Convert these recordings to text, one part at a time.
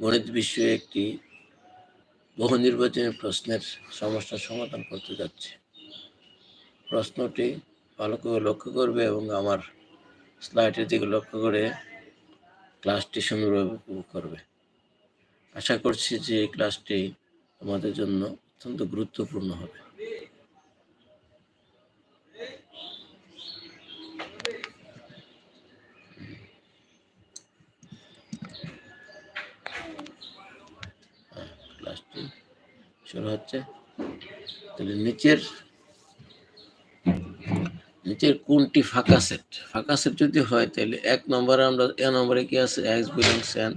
গণিত বিষয়ে একটি বহু নির্বাচনী প্রশ্নের সমস্যার সমাধান করতে যাচ্ছে। প্রশ্নটি ভালো করে লক্ষ্য করবে এবং আমার স্লাইডের দিকে লক্ষ্য করে ক্লাসটি সুন্দরভাবে উপভোগ করবে। আশা করছি যে এই ক্লাসটি আমাদের জন্য অত্যন্ত গুরুত্বপূর্ণ হবে হ্যাঁ, ক্লাসটি শুরু হচ্ছে। তাহলে নিচের নিচের কোনটি ফাঁকা সেট? ফাঁকা সেট যদি হয় তাহলে এক নম্বরে আমরা, এ নম্বরে কি আছে? এক্স বিলংস এন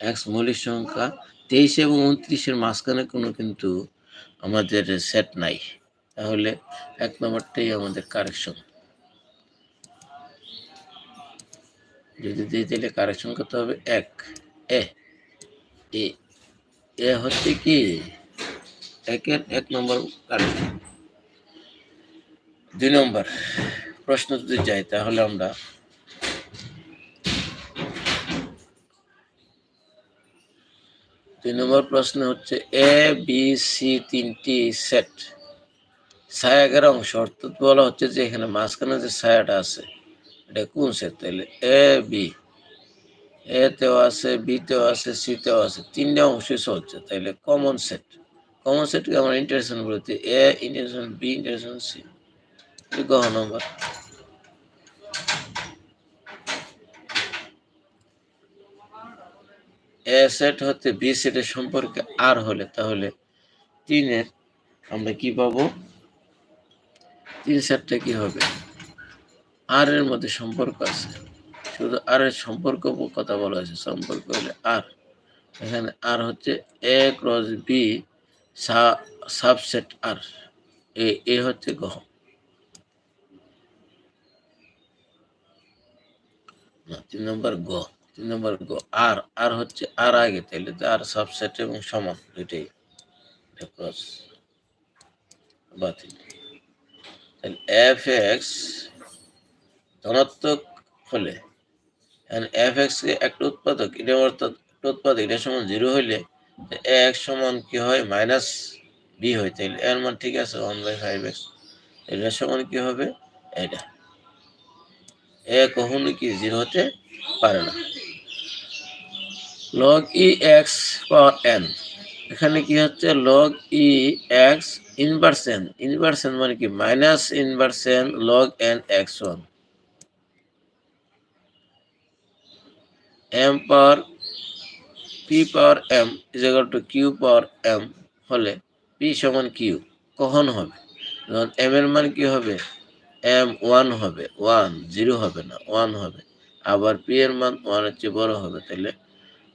এক্স মৌলিক সংখ্যা। তেইশ এবং উনত্রিশের মাঝখানে কোনো কিন্তু আমাদের সেট নাই। তাহলে এক নম্বরটাই আমাদের কারেকশন যদি দিই তাহলে কারেকশন করতে হবে এক। এ এ হচ্ছে কি? একের এক নম্বর দুই নম্বর, প্রশ্ন যদি যাই তাহলে আমরা দুই নম্বর প্রশ্ন হচ্ছে এ বি সি তিনটি সেট ছায়াকের অংশ, অর্থাৎ বলা হচ্ছে যে এখানে মাঝখানে যে ছায়াটা আছে, এটা কোন সেট তাহলে এ বি এতেও আছে বি তেও আছে সিতেও আছে, তিনটা অংশই চলছে তাইলে কমন সেট কমন সেটকে আমরা ইন্টারসেশন বলতে এ ইন্টারসেশন বি ইন্টারসেশন সি গহ নম্বর এ সেট হতে বি সেটের সম্পর্কে আর হলে, তাহলে তিনের আমরা কি পাবো? তিন সেটটা কি হবে? আর এর মধ্যে সম্পর্ক আছে। শুধু আর এর সম্পর্ক কথা বলা আছে। সম্পর্ক হলে আর এখানে আর হচ্ছে এ ক্রস বি সাবসেট আর এ এ হচ্ছে গহ না, তিন নম্বর গ তিন নম্বর গ আর আর হচ্ছে আর আগে তাহলে আর সাবসেট এবং সমান দুইটাই। বাতিল। তাহলে এফ এক্স ধনাত্মক হলে এফ এক্স কে একটা উৎপাদক, এটা অর্থাৎ একটা উৎপাদক, এটা সমান জিরো হইলে এক্স সমান কি হয়? মাইনাস বি হয়। তাহলে এর মান ঠিক আছে ওয়ান বাই ফাইভ এক্স সমান কি হবে? এটা এ কখনো কি জিরো হতে পারে না। Log e x power n এখানে কি হচ্ছে? লগ ই এক্স ইনভার্সেন ইনভার্সেন মানে কি? Minus ইনভার্সেন log n x one m power p power m is equal to q power m হলে পি সমান কিউ। কখন হবে? যখন এম এর মান কি হবে? এম ওয়ান হবে। ওয়ান, জিরো হবে না, ওয়ান হবে। আবার পি এর মান ওয়ানের চেয়ে বড় হবে, তাহলে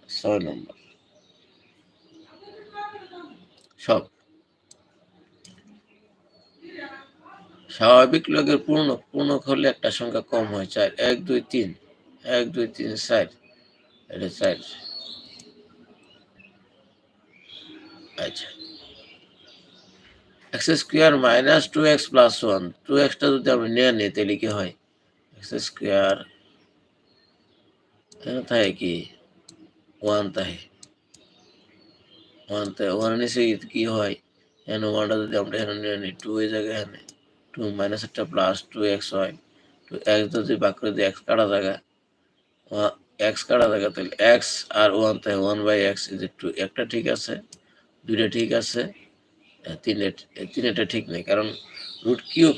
ছয় নম্বর। সব। স্বাভাবিক লোকের পূর্ণ পূর্ণক হলে একটা সংখ্যা কম হয়, চার, এক, দুই, তিন। এক, দুই, তিন, চার। এটা চার। আচ্ছা। X square minus two x plus one two extra যদি আমরা নিয়ে নিই, তাহলে কি হয়? এক্স স্কোয়ার থাকে কি? ওয়ান থাকে ওয়ান থাকে ওয়ান নিচে কি হয়? এখানে ওয়ানটা যদি আমরা এখানে নিয়ে নিই টু এই জায়গায় এখানে। টু মাইনাস একটা প্লাস টু এক্স হয়। টু এক্স যদি বাক করে দিই এক্স কাটা জায়গা এক্স কাটা জায়গা, তাহলে এক্স আর ওয়ান থাকে one by x is two একটা ঠিক আছে। দুইটা ঠিক আছে তিন তিনটা ঠিক নেই, কারণ রুট কিউব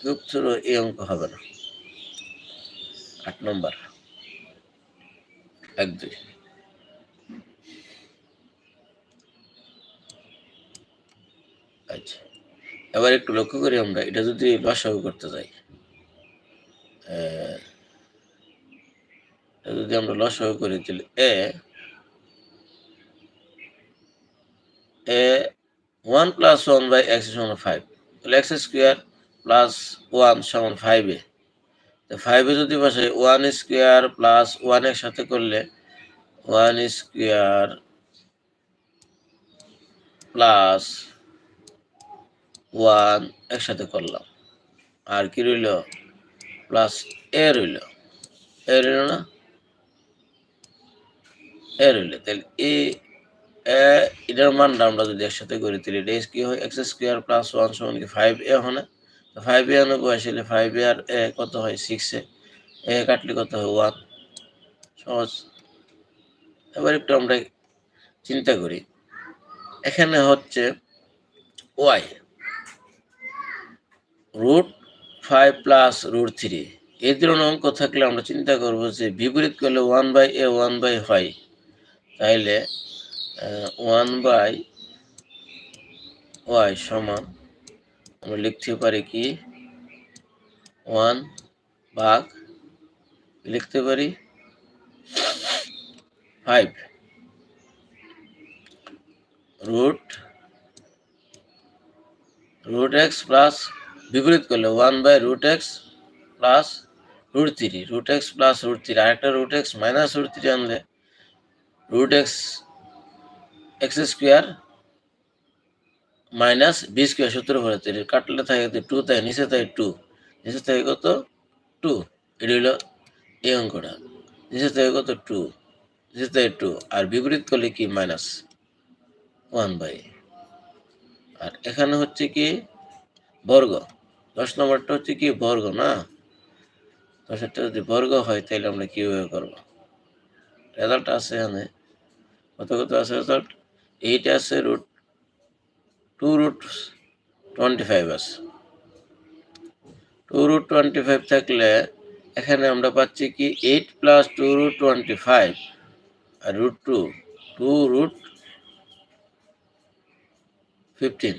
কিউব ছাড়া এই অঙ্ক হবে না। আট নম্বর, এক, দুই। আচ্ছা এবার একটু লক্ষ্য করি আমরা, এটা যদি লসাগু করতে যাই যদি আমরা লসাগু করি, তাহলে a a one plus one by x সমান ফাইভ তাহলে এক্স স্কোয়ার প্লাস ওয়ান সমান ফাইভে তো ফাইভে যদি বসে ওয়ান স্কোয়ার প্লাস ওয়ানের সাথে করলে ওয়ান স্কোয়ার প্লাস ওয়ান একসাথে করলাম। আর কি রইল? প্লাস এ রইল। এ রইল না? এ রইল। তাহলে এ এটার মানটা আমরা যদি একসাথে করি, তাহলে এটা কি হয়? এক্স স্কোয়ার প্লাস ওয়ান সমান কি ফাইভ এ হয় না? ফাইভ এ আনব আসলে ফাইভ এ আর এ কত হয়? সিক্স এ এ কাটলে কত হয়? ওয়ান সহজ। এবার একটু আমরা চিন্তা করি। এখানে হচ্ছে y root five plus root three এই ধরনের অঙ্ক থাকলে আমরা চিন্তা করব যে বিপরীত করলে one by a one by five তাইলে ওয়ান বাই ওয়াই সমান, আমরা লিখতে পারি কি? ওয়ান ভাগ, লিখতে পারি five root root x plus বিপরীত করলে one by root x plus root three root x plus root three আরেকটা root x minus root three আনলে root x x square minus b square সূত্র ভরে তৈরি কাটলে থাকে টু তাই নিচে তাই টু নিচে থাকে কত? টু এটি হলো এই অঙ্কটা। নিচে থাকে কত? টু নিচে থাকে টু আর বিপরীত করলে কি? মাইনাস ওয়ান বাই আর এখানে হচ্ছে কি? বর্গ। দশ নম্বরটা হচ্ছে কি? বর্গ, না? দশেরটা যদি বর্গ হয়, তাহলে আমরা কীভাবে করব? রেজাল্ট আছে এখানে। কত কত আছে রেজাল্ট এইট আছে root two root twenty five আছে টু রুট টোয়েন্টি ফাইভ থাকলে এখানে আমরা পাচ্ছি কি eight plus two root twenty five আর root two two root fifteen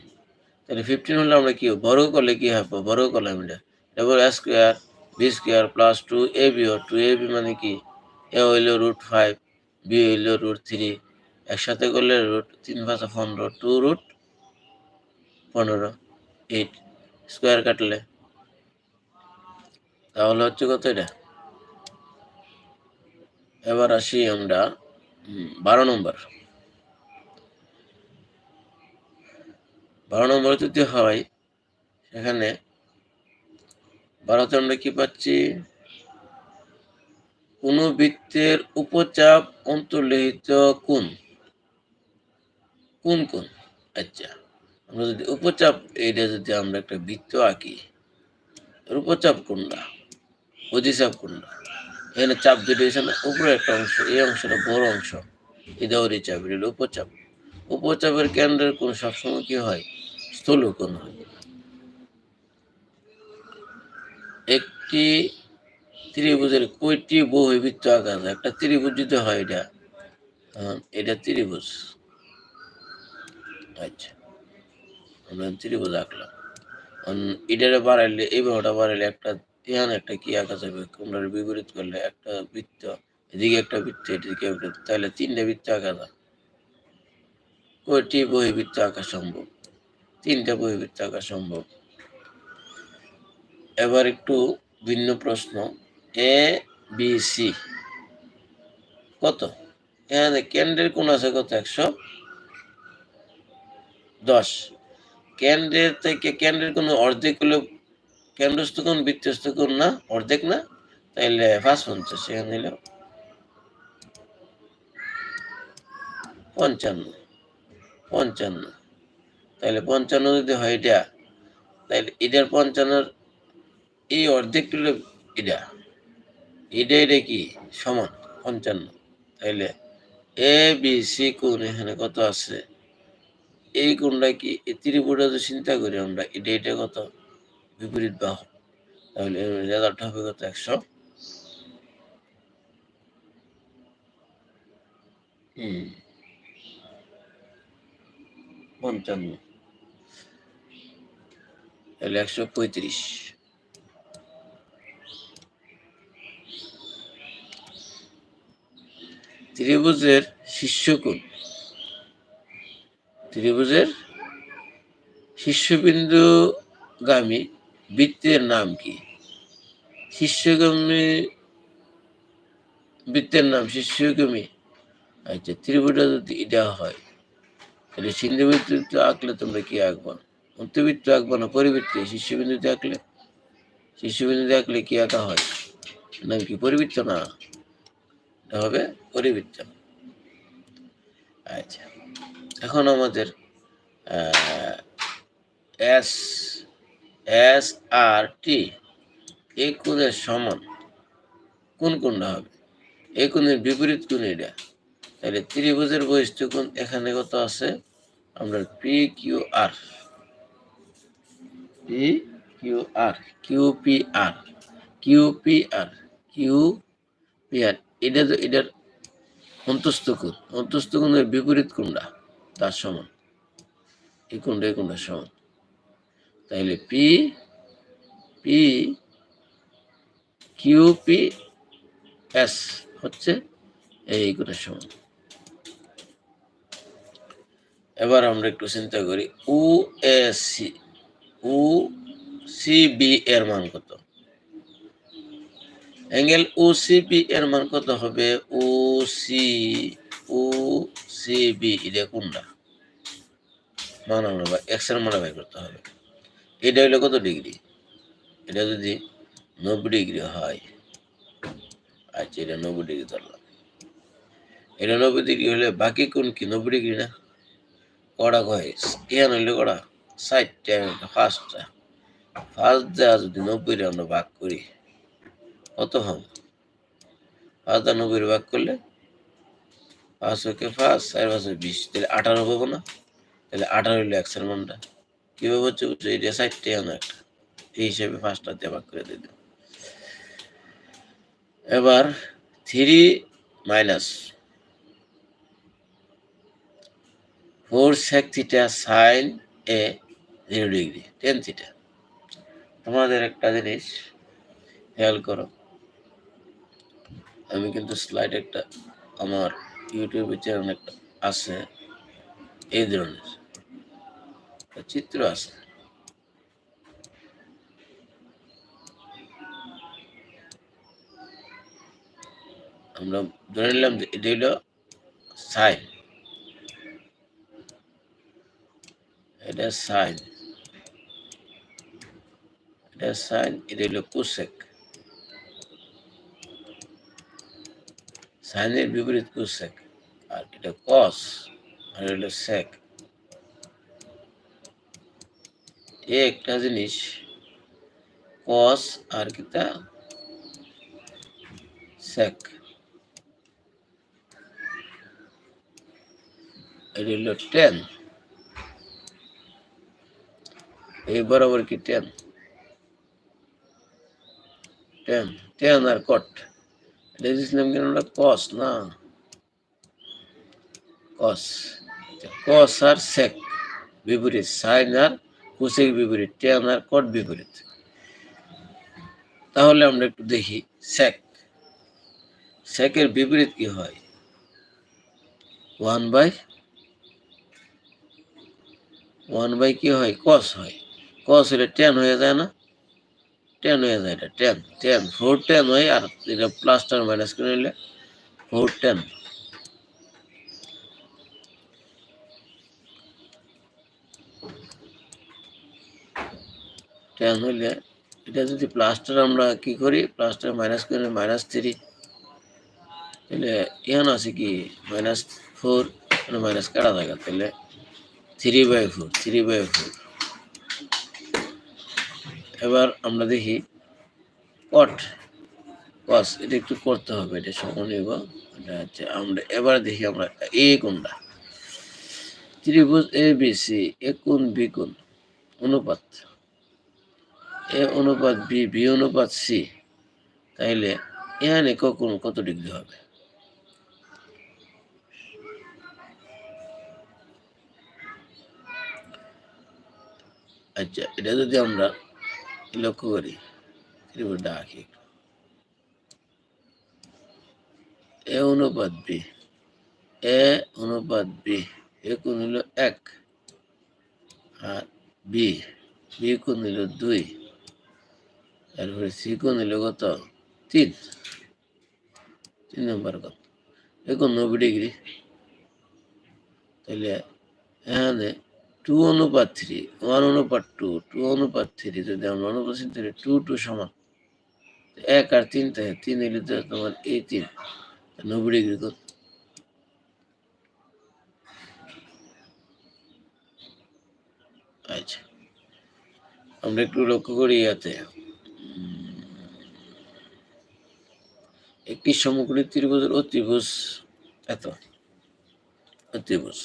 তাহলে ফিফটিন হলে আমরা কি বর্গ করলে কি হবে? বর্গ করলাম এটা। Double square b square plus two a b O two a b মানে কি? এ হইল রুট ফাইভ বি হইল রুট থ্রি একসাথে করলে রুট তিন পাঁচা পনেরো টু রুট পনেরো এইট স্কোয়ার কাটলে। তাহলে হচ্ছে কত এটা? এবার আসি আমরা বারো নম্বর। বারো নম্বর যদি হয়, সেখানে বারোতে আমরা কি পাচ্ছি? কোন বৃত্তের উপচাপ অন্তর্লিখিত কোন কোন কোন? আচ্ছা আমরা যদি উপচাপ, এইটা যদি আমরা একটা বৃত্ত আঁকি উপচাপ কোনটা? অধিচাপ কোনটা? এখানে চাপ দুটো হয়েছে না উপরে একটা অংশ, এই অংশটা বড় অংশ এটা চাপ এটা উপচাপ। উপচাপের কেন্দ্রের কোন সবসময় কি হয়? স্থল স্থূলকোণ হয়। একটি ত্রিভুজের কয়টি বহিবৃত্ত আঁকা যায় একটা ত্রিভুজ যদি হয় এটা এটা ত্রিভুজ। আচ্ছা। আমরা ত্রিভুজ আঁকলাম। এটারে বাড়াইলে এই বাহুটা বাড়াইলে একটা, এখানে একটা কি আঁকা যাবে? কোনটার বিপরীত করলে একটা বৃত্ত, এদিকে একটা বৃত্ত, এদিকে একটা তাহলে তিনটা বৃত্ত আঁকা যায়। কয়টি বহিবৃত্ত আঁকা সম্ভব? তিনটা বহিবৃত্ত আঁকা সম্ভব। এবার একটু ভিন্ন প্রশ্ন। এ বি সি কত? এখানে কেন্দ্রের কোণ আছে কত? একশো? দশ। কেন্দ্রের থেকে কেন্দ্রের কোন অর্ধেক হলো কেন্দ্রস্থ কোণ, বৃত্তস্থ কোণ না? অর্ধেক না? তাইলে ফার্স্ট পঞ্চাশ, সেখানে নিল পঞ্চান্ন পঞ্চান্ন। তাহলে পঞ্চান্ন যদি হয় এটা তাহলে এটার পঞ্চান্নর এই অর্ধেক হলো এটা। এটা এটা কি? সমান, পঞ্চান্ন। তাইলে এ, বি, সি কোন এখানে কত আছে? এই কোণটা কি? এই ত্রিপুরা যদি চিন্তা করি আমরা, এটা এটা কত বিপরীত বাহু তাহলে রেজাল্ট হবে কত? একশো। পঞ্চান্ন। তাহলে একশো পঁয়ত্রিশ। ত্রিভুজের শীর্ষকোণ ত্রিভুজের শীর্ষবিন্দুগামী বৃত্তের নাম কি? শীর্ষগামী বৃত্তের নাম শীর্ষগামী আচ্ছা ত্রিভুজটা যদি এটা হয়, তাহলে সিন্ধুবৃত্ত আঁকলে তোমরা কি আঁকবা? অন্তবৃত্ত আঁকবা না পরিবৃত্ত? শীর্ষবিন্দুতে আঁকলে? শীর্ষবিন্দুতে আঁকলে কি আঁকা হয়? নাম কি পরিবৃত্ত? না। হবে পরিবৃত্ত। আচ্ছা। এখন আমাদের এস এস আর টি এই কোণের সমান কোন কোনটা হবে? এই কোণের বিপরীত কোন এটা। তাহলে ত্রিভুজের বহিষ্ঠ এখানে কত আছে? আমরা P Q R P Q R Q P R Q P R Q P R এটা তো এটার অন্তস্থ কোণ। অন্তস্থ কোণের বিপরীত কোণটা। তার সমান। এই কোনটা এই কোণটার সমান? তাইলে P P Q P S হচ্ছে এই কোণের সমান। এবার আমরা একটু চিন্তা করি O A C O C B এর মান কত? অ্যাঙ্গেল ও সি বি এর মান কত হবে? O C O C B এটা কোনটা? মান বা এক্সের মান করতে হবে। এটা হইল কত ডিগ্রি? এটা যদি নব্বই ডিগ্রি হয় আচ্ছা এটা নব্বই ডিগ্রি ধরলাম। এটা নব্বই ডিগ্রি হলে বাকি কোন কি? নব্বই ডিগ্রি না? কড়া কয়? ইয়ান হইলে কড়া? ষাটটা ফার্স্টটা ফার্স্ট দেওয়া যদি নব্বই আমরা ভাগ করি, কত হবে পাঁচ দা নব্বই ভাগ করলে পাঁচ ওকে পাঁচ, চার পাঁচ বিশ। তাহলে আঠারো পাবো না? তাহলে আঠারো হইল একশোর মানটা। কীভাবে হচ্ছে বুঝছ? এটা ষাটটাই আনো একটা। এই হিসেবে পাঁচটা দিয়ে ভাগ করে দিয়ে এবার three minus four sec theta sin A zero degree tan theta তোমাদের একটা জিনিস খেয়াল করো। আমি কিন্তু স্লাইড একটা আমার ইউটিউবে চ্যানেল একটা আছে, এই ধরনের। চিত্র আছে। আমরা ধরে নিলাম যে এটা হলো সাইন। এটা সাইন। এটা সাইন, এটা হলো কুসেক। সাইনের বিপরীত কুসেক আর এটা কস আর হলো সেক একটা জিনিস কস আর কিতা? সেক এটা হলো টেন এই বরাবর কি টেন টেন টেন আর কট এটা দিয়েছিলাম কেন কস না কস কস আর সেক বিপরীত সাইন আর কোসেক বিপরীত টেন আর কট বিপরীত তাহলে আমরা একটু দেখি সেক সেকের বিপরীত কি হয় ওয়ান বাই ওয়ান বাই কি হয় কস হয় কস হলে টেন হয়ে যায় না টেন হয়ে যায় এটা টেন টেন ফোর টেন হয় আর এটা প্লাস টেন মাইনাস করে নিলে ফোর টেন টেন হইলে এটা যদি প্লাস্টার আমরা কি করি? প্লাস্টার মাইনাস করে মাইনাস থ্রি তাহলে এখানে আছে কি? মাইনাস ফোর মাইনাস কাটা থাকা তাহলে three by four three by four এবার আমরা দেখি কট কস এটা একটু করতে হবে, এটা সমনিব এটা হচ্ছে আমরা, এবার দেখি আমরা এ কোনটা? ত্রিভুজ এ বি সি এ কোন বি কোন? অনুপাত। এ অনুপাত বি বি অনুপাত সি তাইলে এখানে কখন কত ডিগ্রি হবে? আচ্ছা এটা যদি আমরা লক্ষ্য করি। ত্রিভুজটা আঁকি এ অনুপাত বি। এ অনুপাত বি, এ কোন হলো এক। আর বি বি কোন হলো দুই। তারপরে সি কোন হলো কত? তিন। তিন নম্বর কত? এখন নব্বই ডিগ্রি। তাহলে এখানে টু অনুপাত থ্রি ওয়ান অনুপাত টু টু অনুপাত থ্রি যদি আমরা অনুপাত থ্রি টু টু সমান। এক আর তিন থাকে তিন এলে তো তোমার এই তিন নব্বই ডিগ্রি কত? আচ্ছা। আমরা একটু লক্ষ্য করি ইয়াতে। একটি সমগ্র ত্রিভুজ ও ত্রিভুজ এত ত্রিভুজ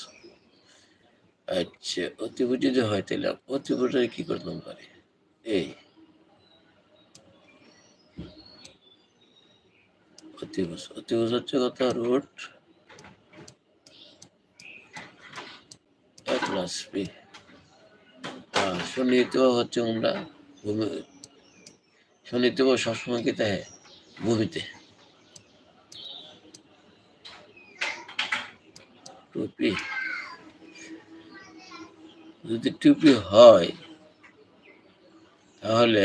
আচ্ছা অতিভুজ যদি হয় তাহলে অতিভুজটা কি করতাম পারি এই। অতিভুজ অতিভুজ হচ্ছে কত রুট। এ প্লাস আর সুনিহিত হচ্ছে আমরা ভূমি সুনিহিত সবসময় কি থাকে ভূমিতে। টুপি যদি টুপি হয়, তাহলে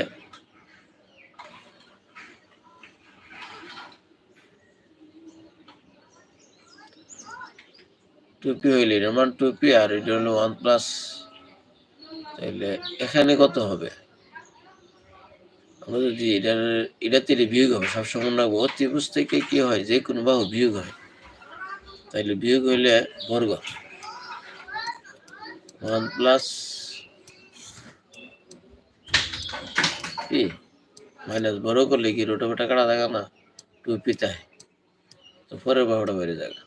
টুপি হইলে এটা মানে টুপি আর এটা হলো ওয়ান প্লাস তাহলে এখানে কত হবে? আমরা যদি এটার এটা থেকে বিয়োগ হবে, সবসময় রাখব অতিভুজ থেকে কি হয়? যে কোনো বাহু বিয়োগ হয়। তাইলে বিয়োগ হইলে বর্গ। ওয়ান প্লাস পি মাইনাস বড় করলে কি রোটা ফোটা কাটা থাকে না টু পিতায় তো পরের বাহুটা বেড়ে যাবে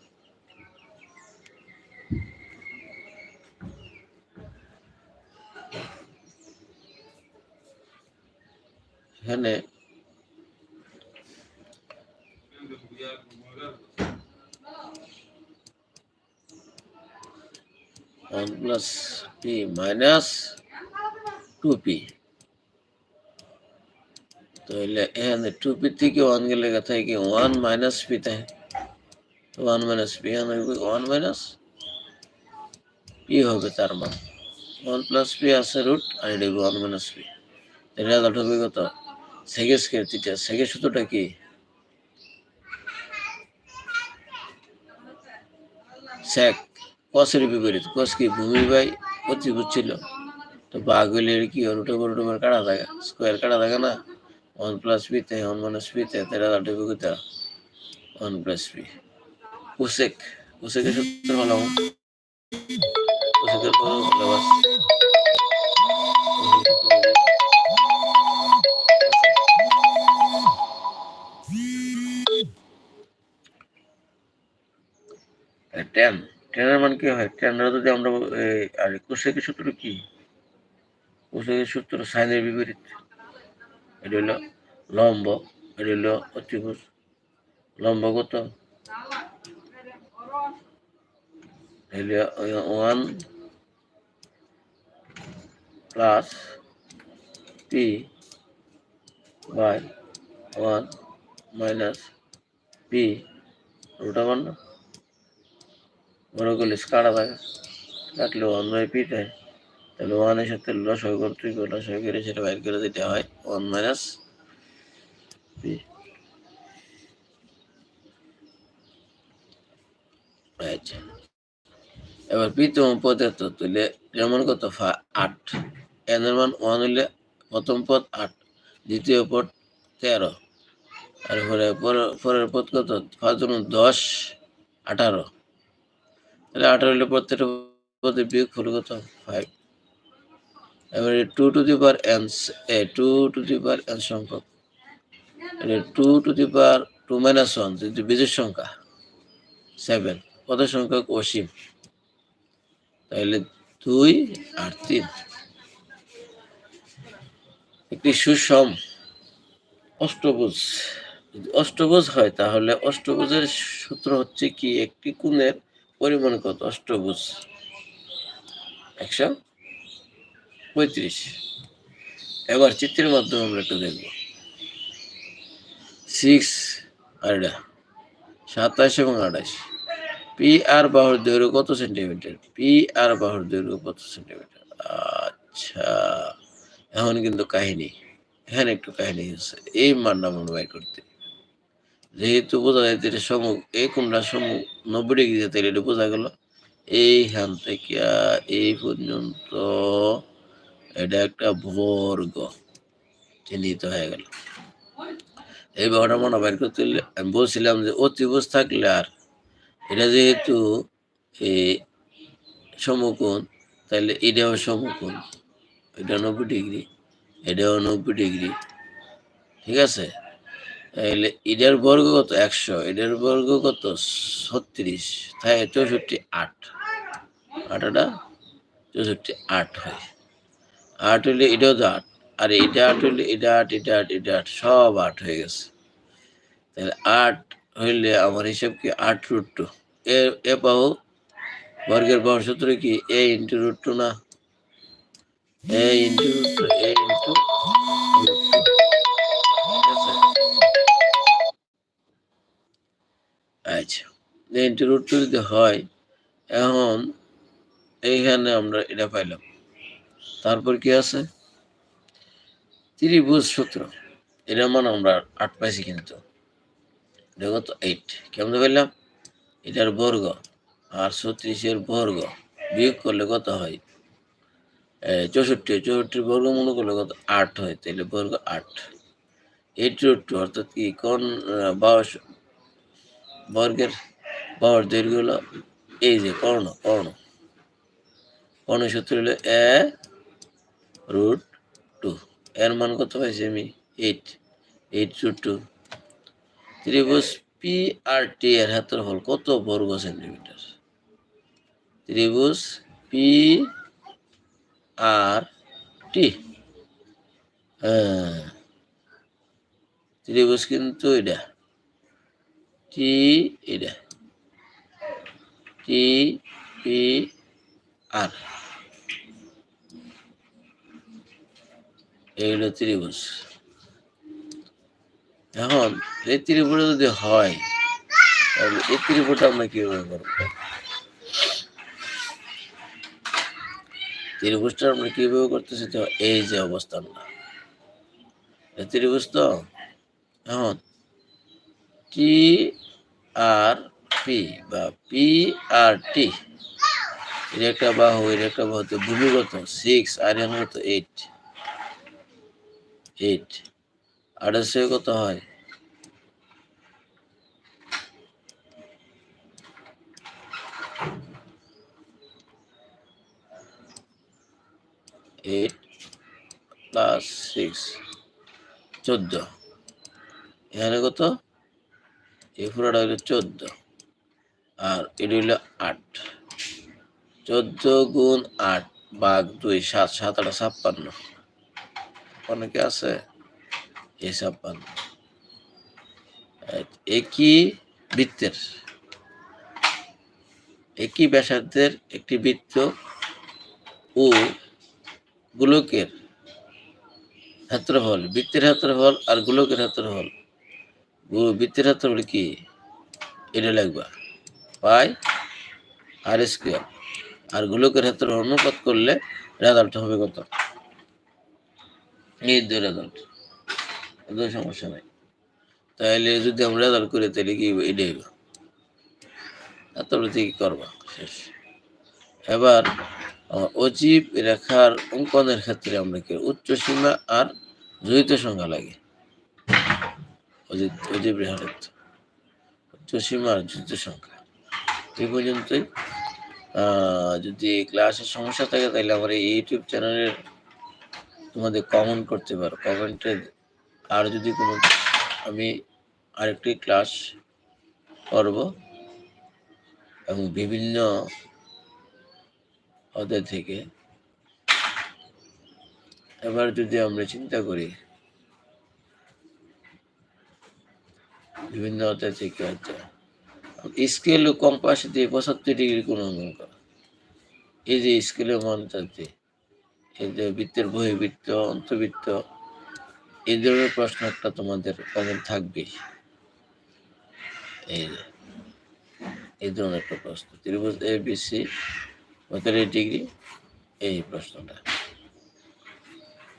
এখানে one plus p minus two p তাহলে এখানে টু পি থেকে ওয়ান গেলে কথা কি? ওয়ান মাইনাস পি তাই ওয়ান মাইনাস পি এখানে ওয়ান মাইনাস পি হবে তার মান। ওয়ান প্লাস পি আছে রুট আর এটা ওয়ান মাইনাস পি রেজাল্ট হবে কত? সেকে স্কোয়ার থিটা সেকে সূত্রটা কি? স্যাক কসের বিপরীত কস কি ভূমি বাই অতিভুজ ছিল তো বাঘ হইলে এর কি রুটে করে রুটের কাটা থাকে? স্কোয়ার কাটা থাকে না? ওয়ান প্লাস পি তে, ওয়ান মাইনাস পি তে, তেরা রেজাল্ট হবে। কত ওয়ান প্লাস পি। কুসেক, কুসেকের সূত্র হলো কুসেকের পর হলো বাস টেন টেনের মান কি হয়? টেনরা যদি আমরা আর কোষেকের সূত্র কি? কোষেকের সূত্র সাইনের বিপরীত। এটা হলো লম্ব, এটা হলো অতিভুজ। লম্ব কত? One plus p by one minus p রুটা মান কাটা থাকে কাটলে ওয়ান বাই পি দেয় তাহলে ওয়ানের সাথে লসয় করতে লসয় করে সেটা বাইর করে দিতে হয়। One minus p. আচ্ছা। এবার প্রথম পদে তো তুলে যেমন কত, ফা আট। এন এর মান ওয়ান হইলে প্রথম পদ আট, দ্বিতীয় পদ তেরো। আর পরে, পরের- পদ কত? ফার জন্য দশ, আঠারো। তাহলে আঠারো হলে প্রত্যেকটা পদে বিয়োগ ফল কত? ফাইভ এবারে two two the power n two two the power n সংখ্যক। এটা two two the power two minus one যদি বীজের সংখ্যা সেভেন কত সংখ্যক? অসীম। তাহলে দুই আর তিন। একটি সুষম অষ্টভুজ। যদি অষ্টভুজ হয় তাহলে অষ্টভুজের সূত্র হচ্ছে কি? একটি কোণের পরিমাণ কত? অষ্টভুজ। একশো পঁয়ত্রিশ। এবার চিত্রের মাধ্যমে আমরা একটু দেখব। সিক্স এটা, সাতাশ এবং আঠাশ। পি আর বাহুর দৈর্ঘ্য কত সেন্টিমিটার? পি আর বাহুর দৈর্ঘ্য কত সেন্টিমিটার? আচ্ছা এখন কিন্তু কাহিনী, এখানে একটু কাহিনী হচ্ছে। এই মানটা মনে করতে। যেহেতু বোঝা যায় এটা সমুখ এই কোনটা সমুখ নব্বই ডিগ্রি যেতে এটা বোঝা গেল এইখান থেকে এই পর্যন্ত এটা একটা বর্গ চিহ্নিত হয়ে গেল। এই ব্যাপারটা মনে বাইর করতে আমি বলছিলাম যে অতিভুজ থাকলে আর এটা যেহেতু এই সমকোণ, তাহলে এটাও সমকোণ, এটা নব্বই ডিগ্রি, এটাও নব্বই ডিগ্রি, ঠিক আছে? তাহলে এটার বর্গ কত? একশো। এটার বর্গ কত? ছত্রিশ। তাই চৌষট্টি আট। আটটা চৌষট্টি আট হয়। আট হইলে এটাও তো আট। আর এটা আট হইলে এটা আট এটা আট এটা আট, সব আট হয়ে গেছে। তাহলে আট হইলে আমার হিসাব কি? আট রুট টু। এ এ পাও? বর্গের বাহু সূত্র কি? এ ইন্টু রুট টু না? A into root two, A into আচ্ছা ইন্টু রুট টু যদি হয়, এখন এইখানে আমরা এটা পাইলাম। তারপর কি আছে? ত্রিভুজ সূত্র। এটা মানে আমরা আট পাইছি কিন্তু। এটা কত এইট কেমন পেলাম এটার বর্গ আর ছত্রিশের বর্গ বিয়োগ করলে কত হয়? চৌষট্টি। চৌষট্টির বর্গ মনে করলে কত? আট হয়। তাহলে বর্গ আট। এইট রুট টু অর্থাৎ কি? কোন বর্গের বাউর দৈর্ঘ্য হলো এই যে, কর্ণ কর্ণ। কর্ণ সূত্র হলো এ রুট টু। এর মান কত পাইছি আমি? এইট। Eight root two. ত্রিভুজ পি আর টি এর হাতের হল কত বর্গ সেন্টিমিটার? ত্রিভুজ পি আর টি হ্যাঁ। ত্রিভুজ কিন্তু এটা। টি এটা? T P, R. এইগুলো ত্রিভুজ। এখন, এই ত্রিভুজটা যদি হয়, তাহলে এই ত্রিভুজটা আমরা কীভাবে করব? ত্রিভুজটা আমরা কীভাবে করতেছি তো এই যে অবস্থানটা। এই ত্রিভুজ তো, এখন টি আর পি বা পি আর টি এর একটা বাহু এর একটা বাহু তো ভূমিগত সিক্স আর এর কত এইট এইট সে কত হয়। এইট প্লাস সিক্স চোদ্দ। এখানে কত? এই পুরোটা হলো চোদ্দ। আর এটি হলো আট। চোদ্দ গুণ আট বাঘ দুই, সাত সাত, আটা, ছাপ্পান্ন। অনেকে আছে এই ছাপ্পান্ন। একই বৃত্তের? একই ব্যাসার্ধের একটি বৃত্ত ও গোলকের ক্ষেত্রফল? বৃত্তের ক্ষেত্রফল আর গোলকের ক্ষেত্রফল। গো- বৃত্তের ক্ষেত্রফল কি? এটা লাগবা। পাই, আর স্কোয়ার। আর গোলকের ক্ষেত্রে অনুপাত করলে রেজাল্ট হবে কত? এই দুই রেজাল্ট কোনো সমস্যা নাই। তাহলে যদি আমরা রেজাল্ট করি তাহলে কি এটাই হইব। তারপরে থেকে করবা? শেষ। এবার, অজীব রেখার অঙ্কনের ক্ষেত্রে আমরা কি উচ্চ সীমা আর জড়িত সংখ্যা লাগে। অজীব অজীব রেখার ক্ষেত্রে উচ্চ সীমা আর জড়িত সংখ্যা এই পর্যন্তই যদি ক্লাসের সমস্যা থাকে, তাহলে আমার এই ইউটিউব চ্যানেলের তোমাদের কমেন্ট করতে পারো। কমেন্টে আর যদি কোনো আমি আরেকটি ক্লাস করব এবং বিভিন্ন ওদের থেকে। এবার যদি আমরা চিন্তা করি বিভিন্ন স্কেল কম্পাস দিয়ে পঁচাত্তর ডিগ্রি কোন অঙ্কন করা। এই যে স্কেলের মান এই যে বৃত্তের বহিবৃত্ত, অন্তবৃত্ত, এই ধরনের প্রশ্ন একটা তোমাদের কমন থাকবে এই এই ধরনের একটা প্রশ্ন, ত্রিভুজ এ বি সি পঁয়তাল্লিশ ডিগ্রি, এই প্রশ্নটা।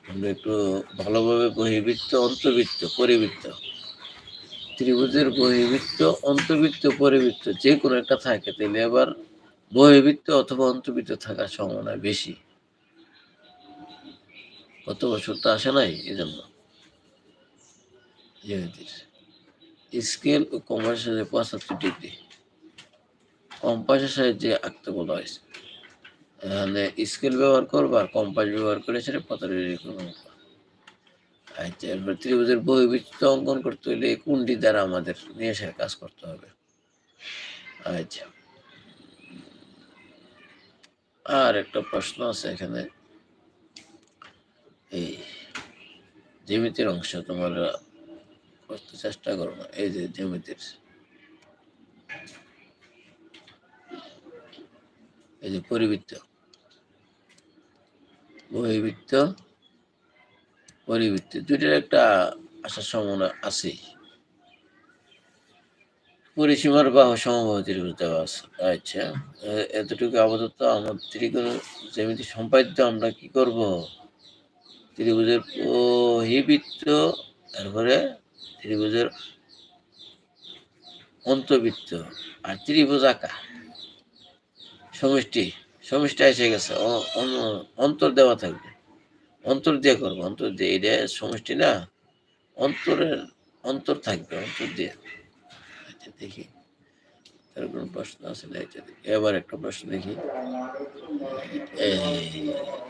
আমরা একটু ভালোভাবে বহিবৃত্ত, অন্তবৃত্ত, পরিবৃত্ত ত্রিভুজের বহিবৃত্ত অন্তবৃত্ত পরিবৃত্ত যে কোনো একটা থাকে তাহলে আবার বহিবৃত্ত অথবা অন্তবৃত্ত থাকার সম্ভাবনা বেশি। বছর তো আসে নাই এই জন্য স্কেল ও কম্পাসের সাথে পঁচাত্তর ডিগ্রি। কম্পাসের সাহায্যে আঁকতে বলা হয়েছে। এখানে স্কেল ব্যবহার করব কম্পাস ব্যবহার করে সেটা পতারি করব আচ্ছা এরপর ত্রিভুজের বহির্বিচ্ছিত অঙ্কন করতে হলে এই কোনটি দ্বারা আমাদের নিয়েসের কাজ করতে হবে। আচ্ছা। আর একটা প্রশ্ন আছে এখানে। এই জ্যামিতির অংশ তোমরা করতে চেষ্টা করো না। এই যে জ্যামিতির। এই যে পরিবৃত্ত। বহির্বৃত্ত পরিবৃত্ত। দুইটার একটা আসার সম্ভাবনা আছে। পরিসীমার বাহু সমবাহু ত্রিভুজ আচ্ছা। এতটুকু আপাতত আমার ত্রিকোণ জ্যামিতি সম্পাদ্য আমরা কি করব? ত্রিভুজের বহিবৃত্ত তারপরে ত্রিভুজের অন্তবৃত্ত আর ত্রিভুজ আঁকা। সমষ্টি সমষ্টি এসে গেছে অন্তর দেওয়া থাকবে। অন্তর দিয়ে করব। অন্তর দিয়ে এটা সমষ্টি না, অন্তরের অন্তর থাকবে, অন্তর দিয়ে। আচ্ছা দেখি। তার কোনো প্রশ্ন আছে না? এটা দেখি। এবার একটা প্রশ্ন দেখি।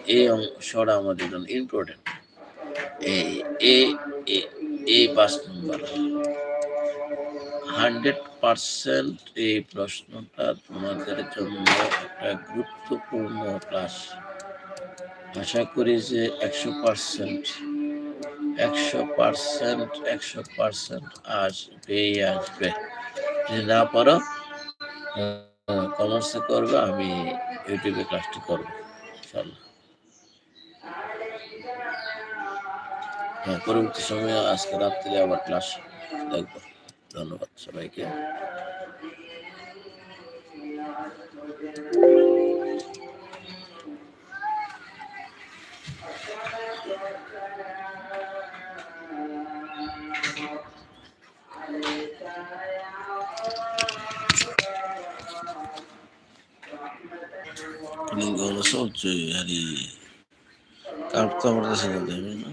এই- অংশটা আমাদের জন্য ইম্পর্টেন্ট এই এই পাঁচ নম্বর। হান্ড্রেড পার্সেন্ট এই প্রশ্নটা তোমাদের জন্য একটা গুরুত্বপূর্ণ ক্লাস আশা করি যে একশো পার্সেন্ট একশো পার্সেন্ট একশো পার্সেন্ট আসবেই আসবে। যদি না পারো কমার্সে করবে, আমি ইউটিউবে ক্লাসটি করব ইনশাল্লাহ হ্যাঁ পরবর্তী সময়ে আজকে রাত্রে আবার ক্লাস দেখব। ধন্যবাদ সবাইকে। Ninguno solto, ali. Carro tá acontecendo também, não?